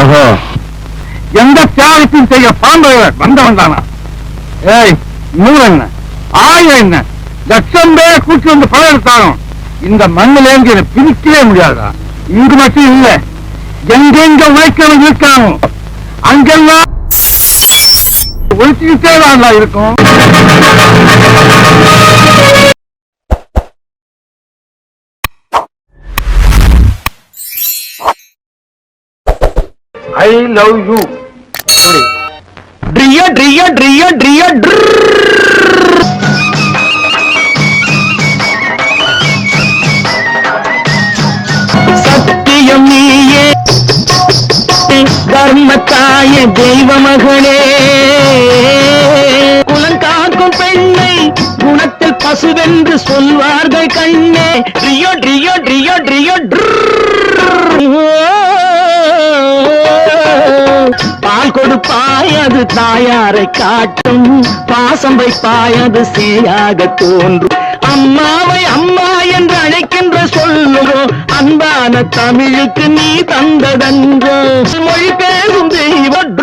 ஓஹோ எந்த தியாகத்தையும் செய்ய பாண்டவர் வந்தவன் தானா? ஏய் நூறு என்ன? ஆயிரம் என்ன? லட்சம் பேர் கூட்டி வந்து படம் எடுத்தாலும் இந்த மண்ணில இருந்து என்னை பிரிக்கவே முடியாதா? இங்கு மட்டும் இல்ல எங்கெங்க உழைக்கிறவங்க இருக்கானோ அங்கெல்லாம் ஒழிச்சுக்கிட்டே தான் இருக்கும். ஐ லவ் யூ ட்ரிய ட்ரிய ட்ரிய ட்ரிய சத்தியம் நீயே தர்மத்தாய தெய்வ மகளே குலங்காக்கும் பெண்ணை குணத்தில் பசுவென்று சொல்வார்கள் கண்ணே ட்ரியோ ட்ரியோ ட்ரியோ ட்ரியோ ட்ரூ அது தாயாரை காட்டும். பாசம் வைப்பாய் அது சேயாக தோன்றும். அம்மாவை அம்மா என்று அழைக்கின்ற சொல்லுறோ அன்பான தமிழுக்கு நீ தந்ததன்றோ. மொழி பேசும் தெய்வம்.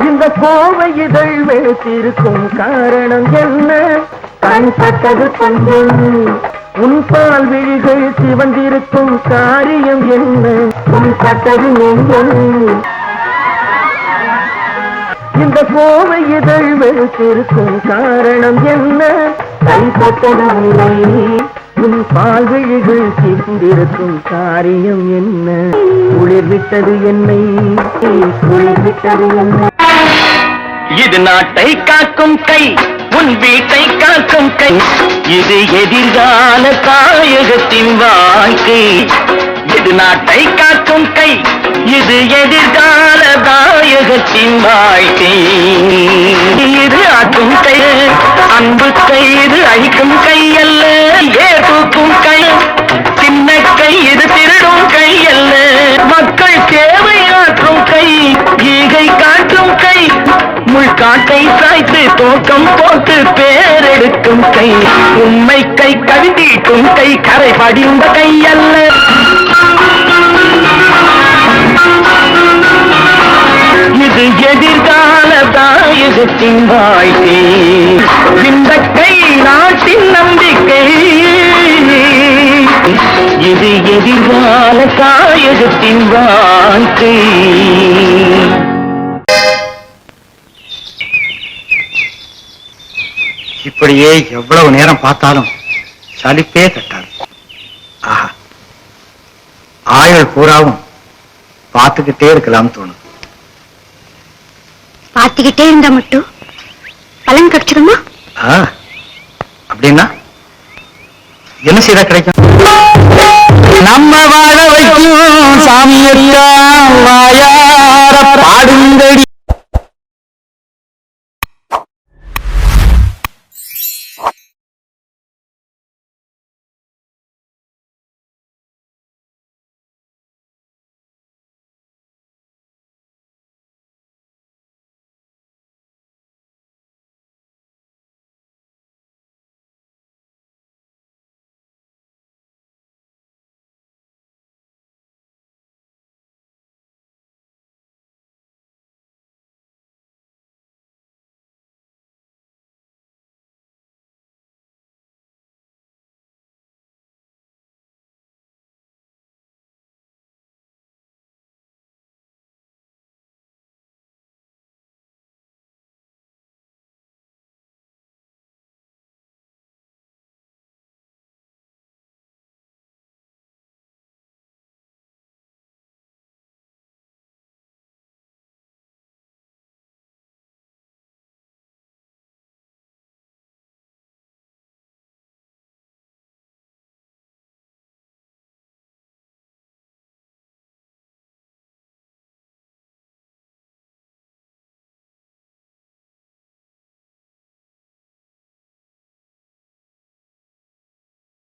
இந்த கோவை இதழ் வைத்திருக்கும் காரணம் என்ன? கண் பட்டது கொஞ்சம் உன் விழிகள் சிவந்திருக்கும் காரியம் என்ன? உன் பட்டது நெஞ்சம். இந்த கோவை இதழ் வெறுத்திருக்கும் காரணம் என்ன? கைப்பட்டதில்லை உன் பால் விழிகள் சிந்திருக்கும் காரியம் என்ன? குளிர்விட்டது என்னை. குளிர்விட்டது என்ன. இது நாட்டை காக்கும் கை உன் வீட்டை காக்கும் கை. இது எதிர்கால தாயகத்தின் வாழ்க்கை. இது நாட்டை காக்கும் கை. இது எதிர்கால தாயகத்தின் வாழ்க்கை இது ஆக்கும் கை அன்பு கை இது அழிக்கும் கை அல்ல. ஏ தூக்கும் கை சின்ன கை இது திருடும் கை அல்ல. மக்கள் சேவை ஆற்றும் கை ஈகை காற்றும் கை. முள்காட்டை சாய்த்து தோக்கம் போட்டு பேரெடுக்கும் கை. உண்மை கை கவிதீட்டும் கை கரை படிந்த கை அல்ல. தாயகத்தின் வாழ்க்கை. இந்த கை நாட்டின் நம்பிக்கை. இது எதிர்கால தாயகத்தின் வாழ்க்கை. இப்படியே எவ்வளவு நேரம் பார்த்தாலும் சலிப்பே தட்டாது. ஆஹா. ஆயுள் பூராவும் பார்த்துக்கிட்டே இருக்கலாம்னு தோணும் பார்த்துக்கிட்டே இருந்தா மட்டும் பலன் கிடைச்சிடுமா ஆ, அப்படின்னா என்ன செய்தா கிடைக்கும்